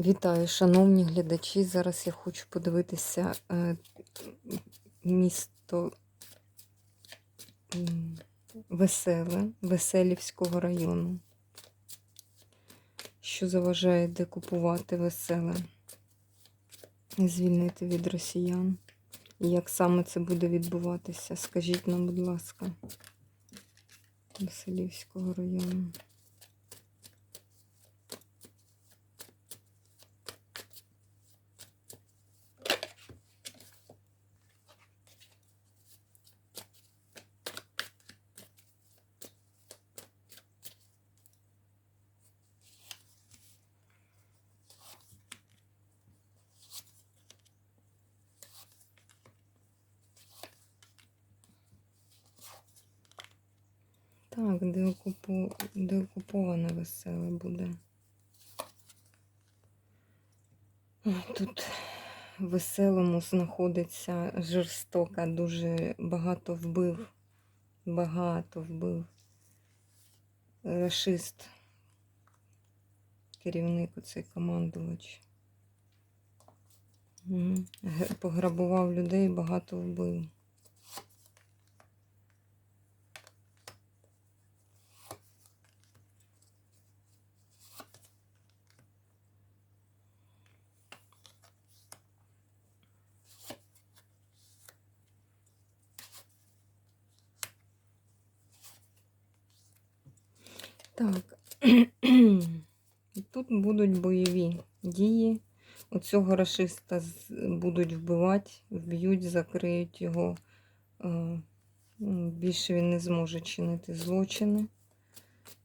Вітаю, шановні глядачі. Зараз я хочу подивитися е, місто Веселе, Веселівського району. Що заважає декупувати веселе і звільнити від росіян? І як саме це буде відбуватися? Скажіть нам, будь ласка, Веселівського району. Так, деокупу... деокуповане веселе буде. Тут веселому знаходиться жорстока, дуже багато вбив. Багато вбив. Рашист. Керівник оцей командувач. Пограбував людей, багато вбив. Так. Тут будуть бойові дії. Оцього рашиста з- будуть вбивати, вб'ють, закриють його. Е, ну, Більше він не зможе чинити злочини.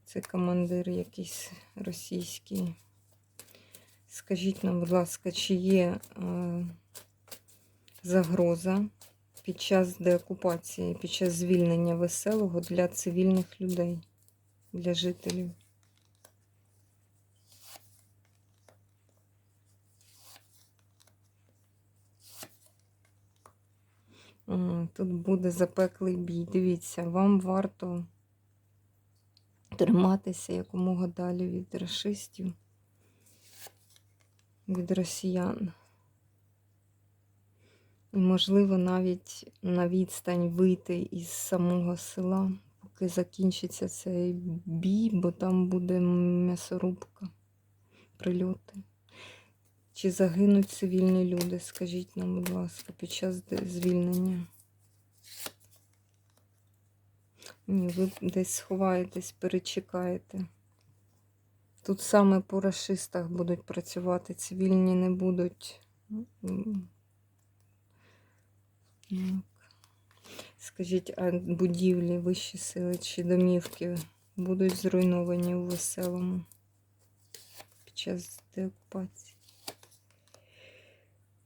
Це командир якийсь російський. Скажіть нам, будь ласка, чи є е, загроза під час деокупації, під час звільнення веселого для цивільних людей, для жителів? Тут буде запеклий бій. Дивіться, вам варто триматися якомога далі від расистів, від росіян. І, можливо, навіть на відстань вийти із самого села, поки закінчиться цей бій, бо там буде м'ясорубка, прильоти. Чи загинуть цивільні люди? Скажіть нам, будь ласка, під час звільнення. Ні, ви десь сховаєтесь, перечекаєте. Тут саме по расистах будуть працювати, цивільні не будуть. Скажіть, а будівлі, вищі сили чи домівки будуть зруйновані у веселому під час деокупації?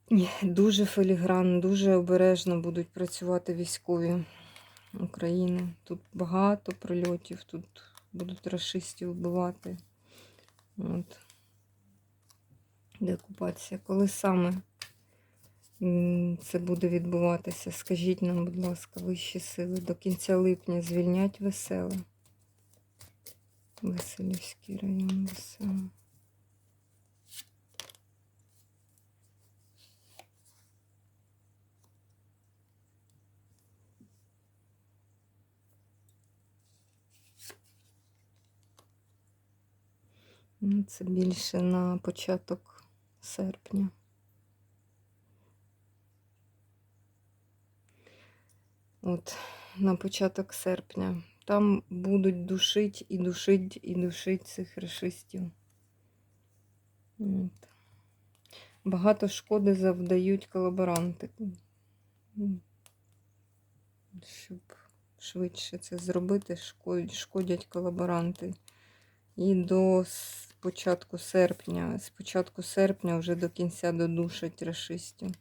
Ні, дуже філігранно, дуже обережно будуть працювати військові України. Тут багато прильотів, тут будуть расистів вбивати. От. Деокупація. Коли саме це буде відбуватися? Скажіть нам, будь ласка, вищі сили. До кінця липня звільнять веселе. Веселівський район веселе. Ну, Це більше на початок серпня. От, на початок серпня. Там будуть душить і душить, і душить цих расистів. От. Багато шкоди завдають колаборанти. Щоб швидше це зробити, шкодять колаборанти. І до початку серпня, з початку серпня вже до кінця додушать расистів.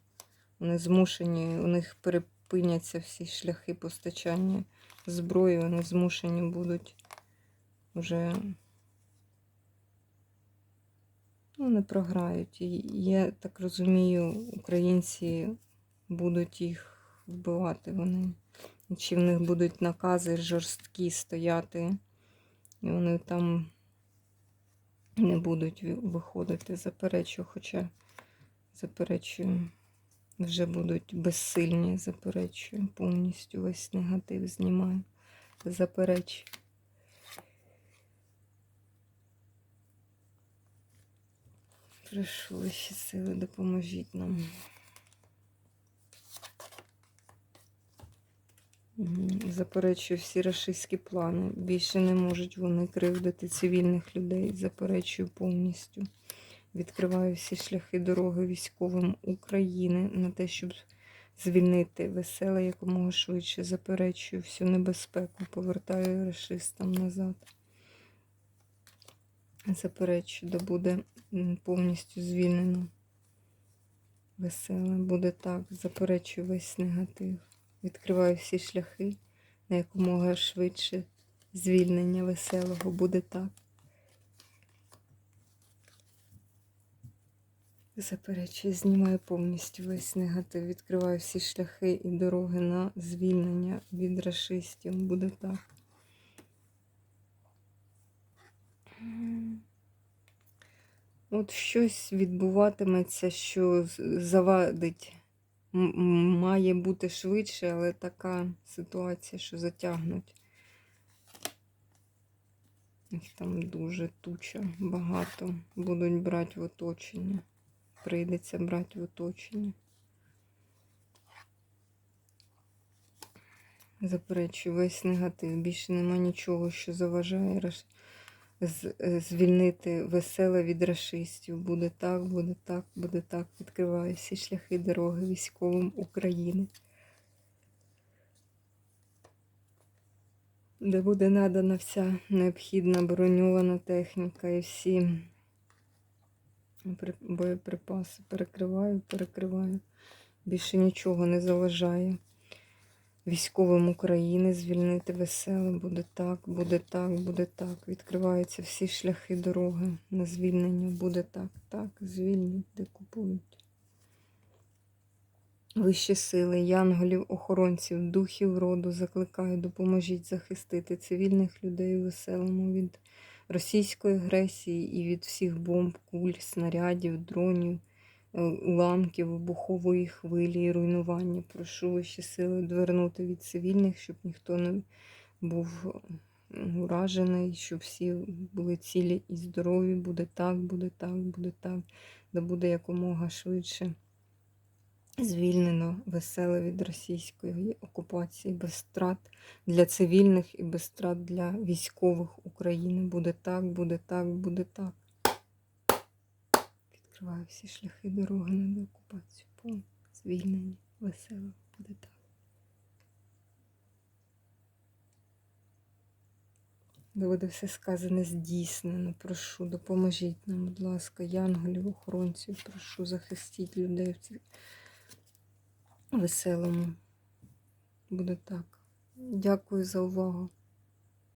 Вони змушені, у них перепиняться всі шляхи постачання зброї, вони змушені будуть вже ну, не програють. Я так розумію, українці будуть їх вбивати вони. І Чи в них будуть накази жорсткі стояти, і вони там не будуть виходити, заперечую, хоча заперечую, вже будуть безсильні, заперечую, повністю весь негатив знімаю, заперечую. Прошу вищі сили, допоможіть нам. Заперечую всі рашистські плани. Більше не можуть вони кривдити цивільних людей. Заперечую повністю. Відкриваю всі шляхи дороги військовим України на те, щоб звільнити веселе якомога швидше. Заперечую всю небезпеку. Повертаю рашистам назад. Заперечую, да буде повністю звільнено. Веселе буде так. Заперечую весь негатив. Відкриваю всі шляхи на якомога швидше звільнення веселого буде так. Заперечую, знімаю повністю весь негатив, відкриваю всі шляхи і дороги на звільнення від рашистів. Буде так. От щось відбуватиметься, що завадить. Має бути швидше, але така ситуація, що затягнуть. Їх там дуже туча, багато. Будуть брати в оточення. Прийдеться брати в оточення. Заперечую весь негатив. Більше нема нічого, що заважає раш- з- звільнити веселе від рашистів. Буде так, буде так, буде так. Відкриваю всі шляхи дороги військовим України. Де буде надана вся необхідна броньована техніка і всі боєприпаси. Перекриваю, перекриваю. Більше нічого не заважає. Військовим України звільнити веселе. Буде так, буде так, буде так. Відкриваються всі шляхи дороги на звільнення. Буде так, так, звільнять, де купують. Вищі сили, янголів, охоронців, духів роду закликаю, допоможіть захистити цивільних людей веселому від російської агресії і від всіх бомб, куль, снарядів, дронів, е, уламків, вибухової хвилі і руйнування. Прошу вищі сили відвернути від цивільних, щоб ніхто не був е, уражений, щоб всі були цілі і здорові. Буде так, буде так, буде так, да буде якомога швидше звільнено веселе від російської окупації без страт для цивільних і без страт для військових України. Буде так, буде так, буде так. Відкриваю всі шляхи дороги на деокупацію. Повне звільнення, весело, буде так. Де буде все сказане здійснено. Прошу, допоможіть нам, будь ласка, янголів, охоронців, прошу, захистіть людей в цій веселому. Буде так. Дякую за увагу.